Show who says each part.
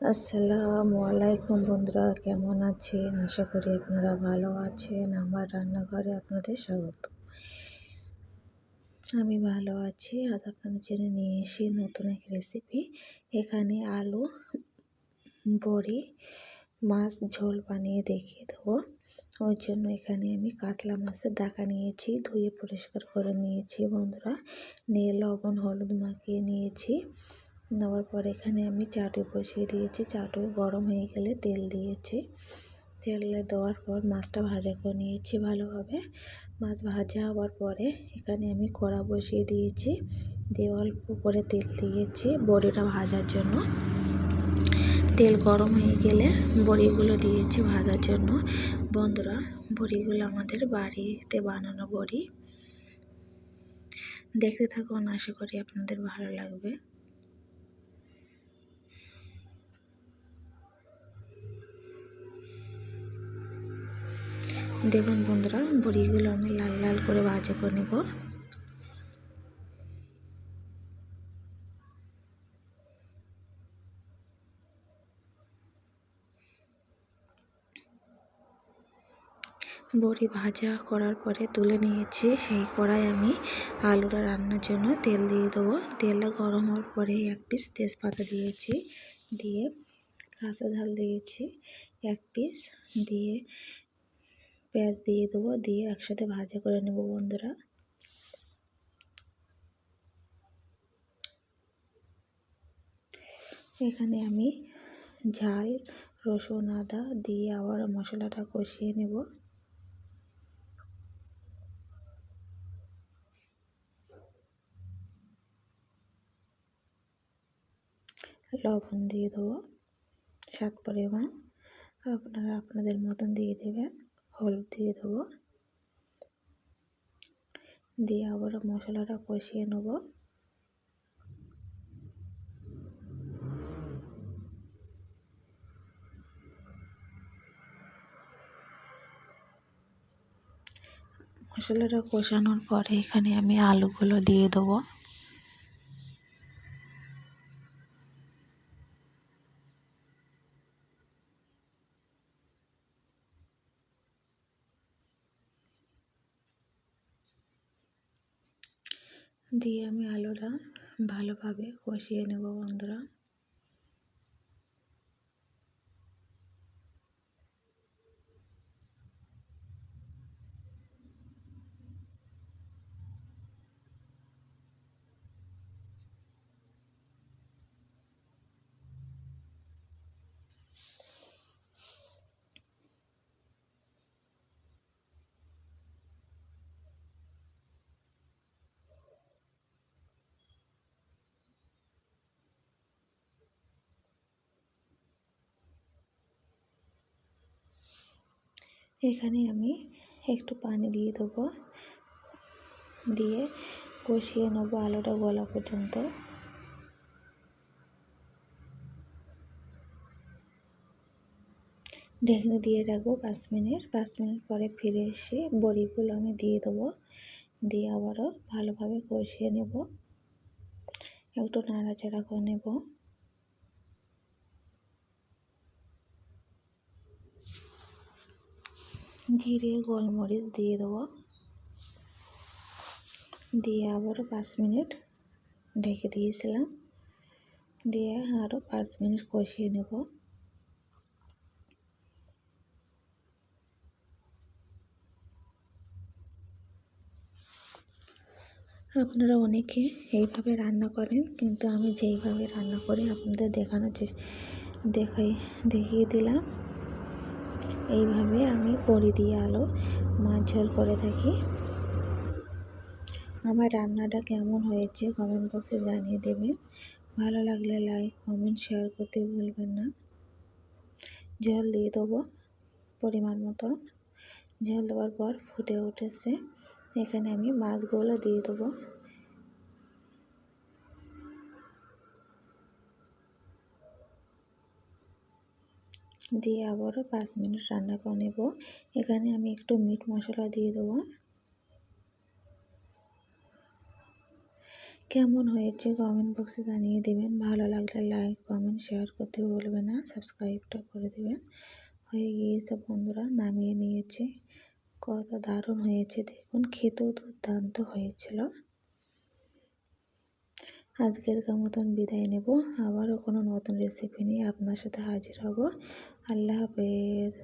Speaker 1: আসসালামু আলাইকুম বন্ধুরা, কেমন আছেন? আশা করি আপনারা ভালো আছেন। আমার রান্নাঘরে আপনাদের স্বাগত। আমি ভালো আছি। আজ আপনাদের জন্য নিয়ে এসি নতুন এক রেসিপি এখানে আলু, বড়ি, মাছ, ঝোল বানিয়ে দেখিয়ে দেবো। ওই জন্য এখানে আমি কাতলা মাছের দাকা নিয়েছি, ধুয়ে পরিষ্কার করে নিয়েছি বন্ধুরা। নিয়ে লবণ, হলুদ মাখিয়ে নিয়েছি। নেওয়ার পর এখানে আমি চাটু বসিয়ে দিয়েছি। চাটু গরম হয়ে গেলে তেল দিয়েছি। তেল দেওয়ার পর মাছটা ভাজা করে নিয়েছি ভালোভাবে। মাছ ভাজা হওয়ার পরে এখানে আমি কড়া বসিয়ে দিয়েছি। দিয়ে অল্প করে তেল দিয়েছি বড়িটা ভাজার জন্য। তেল গরম হয়ে গেলে বড়িগুলো দিয়েছি ভাজার জন্য। বন্ধুরা, বড়িগুলো আমাদের বাড়িতে বানানো বড়ি। দেখতে থাকুন, আশা করি আপনাদের ভালো লাগবে। দেখুন বন্ধুরা, বড়িগুলো আমি লাল লাল করে ভাজা করে নেব। বড়ি ভাজা করার পরে তুলে নিয়েছি, সেই কড়াই আমি আলুটা রান্নার জন্য তেল দিয়ে দেবো। তেলটা গরম হওয়ার পরে এক পিস তেজপাতা দিয়েছি, দিয়ে কাঁচা ঝাল দিয়েছি, এক পিস দিয়ে পেঁয়াজ দিয়ে দেবো, দিয়ে একসাথে ভাজা করে নেব বন্ধুরা। এখানে আমি ঝাল, রসুন, আদা দিয়ে আবার মশলাটা কষিয়ে নেব। লবণ দিয়ে দেবো, স্বাদ পরিমাণ। আপনারা আপনাদের মতন দিয়ে দেবেন। হলুদ দিয়ে দেবো। দিয়ে আবার মশলাটা কষিয়ে নেব। মশলাটা কষানোর পরে এখানে আমি আলুগুলো দিয়ে দেবো। দিয়ে আমি আলুটা ভালোভাবে কষিয়ে নেব বন্ধুরা। এখানে আমি একটু পানি দিয়ে দেবো। দিয়ে কষিয়ে নেব আলুটা গলা পর্যন্ত। ঢেকে দিয়ে রাখব পাঁচ মিনিট। পাঁচ মিনিট পরে ফিরে এসে বড়িগুলো আমি দিয়ে দেবো। দিয়ে আবারও ভালোভাবে কষিয়ে নেব। একটু নাড়াচাড়া করে নেব। জিরে গোলমরিচ দিয়ে দেবো। দিয়ে আবারও পাঁচ মিনিট ঢেকে দিয়েছিলাম। দিয়ে আরও পাঁচ মিনিট কষিয়ে নেব। আপনারা অনেকে এইভাবে রান্না করেন, কিন্তু আমি যেইভাবে রান্না করি আপনাদের দেখানোর দেখাই দেখিয়ে দিলাম। এইভাবে আমি বড়ি দিয়ে আলু মাছ ঝোল করে থাকি। আমার রান্নাটা কেমন হয়েছে কমেন্ট বক্সে জানিয়ে দেবেন। ভালো লাগলে লাইক কমেন্ট শেয়ার করতে ভুলবেন না। জল দিয়ে দেবো পরিমাণ মতন। জল দেওয়ার পর ফুটে উঠেছে। এখানে আমি মাছগুলো দিয়ে দেবো। দিয়ে আবারও পাঁচ মিনিট রান্না করে নেব। এখানে আমি একটু মিট মশলা দিয়ে দেবো। কেমন হয়েছে কমেন্ট বক্সে জানিয়ে দেবেন। ভালো লাগলে লাইক কমেন্ট শেয়ার করতে ভুলবেন না। সাবস্ক্রাইবটা করে দেবেন। হয়ে গিয়েছে বন্ধুরা, নামিয়ে নিয়েছি। কত দারুণ হয়েছে। দেখুন, খেতেও দুর্দান্ত হয়েছিল। আজকের মতন বিদায় নেব। আবারও কোনো নতুন রেসিপি নিয়ে আপনার সাথে হাজির হব। আল্লাহ হাফেজ।